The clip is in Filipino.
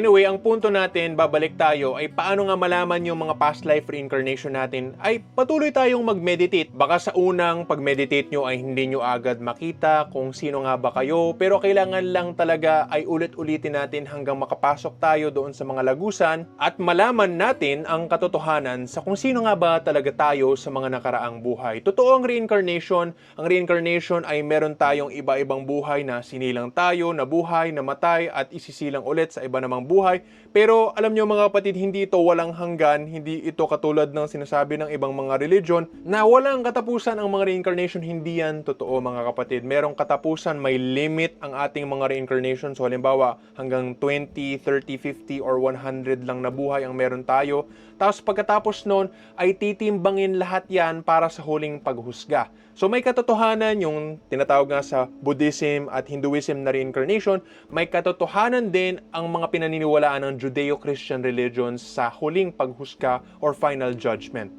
Anyway, ang punto natin, babalik tayo, ay paano nga malaman yung mga past life reincarnation natin ay patuloy tayong mag-meditate. Baka sa unang pag-meditate nyo ay hindi nyo agad makita kung sino nga ba kayo, pero kailangan lang talaga ay ulit-ulitin natin hanggang makapasok tayo doon sa mga lagusan at malaman natin ang katotohanan sa kung sino nga ba talaga tayo sa mga nakaraang buhay. Totoo ang reincarnation. Ang reincarnation ay meron tayong iba-ibang buhay na sinilang tayo, nabuhay, namatay at isisilang ulit sa iba namang buhay. Pero alam nyo mga kapatid, hindi ito walang hanggan, hindi ito katulad ng sinasabi ng ibang mga religion na walang katapusan ang mga reincarnation. Hindi yan totoo mga kapatid. Merong katapusan, may limit ang ating mga reincarnation. So halimbawa, hanggang 20, 30, 50, or 100 lang na buhay ang meron tayo. Tapos pagkatapos nun, ay titimbangin lahat yan para sa huling paghusga. So may katotohanan yung tinatawag nga sa Buddhism at Hinduism na reincarnation, may katotohanan din ang mga pinaniniwalaan ng Judeo-Christian religions sa huling paghusga or final judgment.